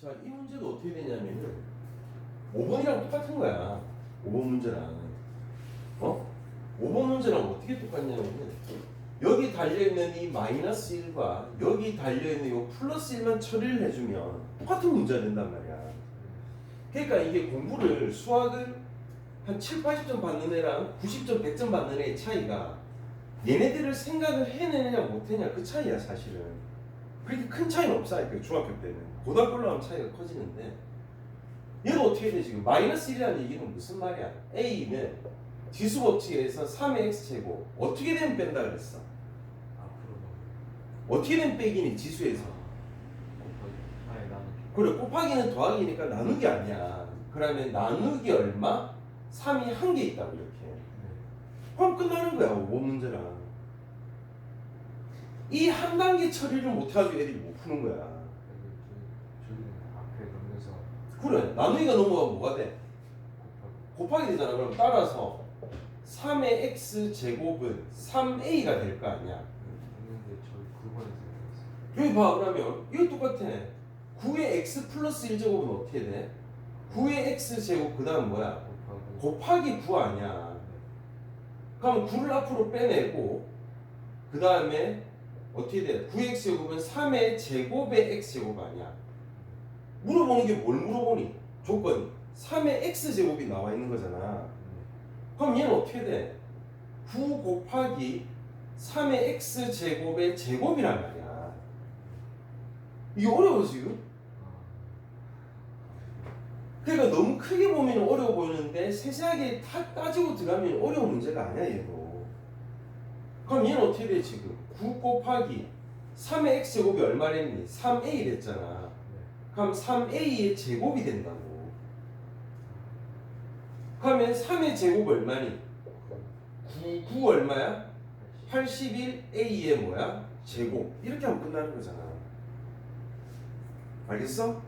자, 이 문제도 어떻게 되냐면은 5번이랑 똑같은 거야. 5번 문제랑. 어? 5번 문제랑 어떻게 똑같냐면은 여기 달려있는 이 마이너스 1과 여기 달려있는 이 플러스 1만 처리를 해주면 똑같은 문제가 된단 말이야. 그러니까 이게 공부를 수학을 한 7, 80점 받는 애랑 90점, 100점 받는 애의 차이가 얘네들을 생각을 해내느냐 못해냐 그 차이야 사실은. 그렇게 큰 차이는 없어요. 중학교 때는. 고등학교 올라가면 차이가 커지는데 얘는 어떻게 돼 지금 마이너스 1이라는 얘기는 무슨 말이야? A는 지수 법칙에서 3의 x제곱 어떻게 되면 뺀다 그랬어? 앞으로 어떻게 되면 빼기니 지수에서 그래 곱하기는 더하기니까 나누기 아니야 그러면 나누기 얼마? 3이 한 개 있다고 이렇게 네. 그럼 끝나는 거야 5번 문제랑 이 한 단계 처리를 못해가지고 애들이 못 푸는 거야. 앞에 넣으면서. 그래 나누기가 넘어가면 뭐가 돼? 곱하기 곱하기 되잖아. 그럼 따라서 3의 x 제곱은 3a가 될 거 아니야. 했는데 저희 9번에서. 여기 봐 그러면. 이거 똑같아. 9의 x 플러스 1제곱은 어떻게 돼? 9의 x 제곱 그 다음 뭐야? 곱하기. 곱하기 9 아니야. 그럼 9를 앞으로 빼내고 그 다음에 어떻게 돼? 9x 제곱은 3의 제곱의 x 제곱 아니야 물어보는 게 뭘 물어보니? 조건이 3의 x 제곱이 나와 있는 거잖아 그럼 얘는 어떻게 돼? 9 곱하기 3의 x 제곱의 제곱이란 말이야 이게 어려워 지금? 그러니까 너무 크게 보면 어려워 보이는데 세세하게 다 따지고 들어가면 어려운 문제가 아니야 얘도 그럼 얘는 어떻게 돼 지금? 9 곱하기 3의 x제곱이 얼마랬니? 3a 됐잖아. 그럼 3a의 제곱이 된다고. 그러면 3의 제곱 얼마니? 9, 9 얼마야? 81a의 뭐야? 제곱. 이렇게 하면 끝나는 거잖아. 알겠어?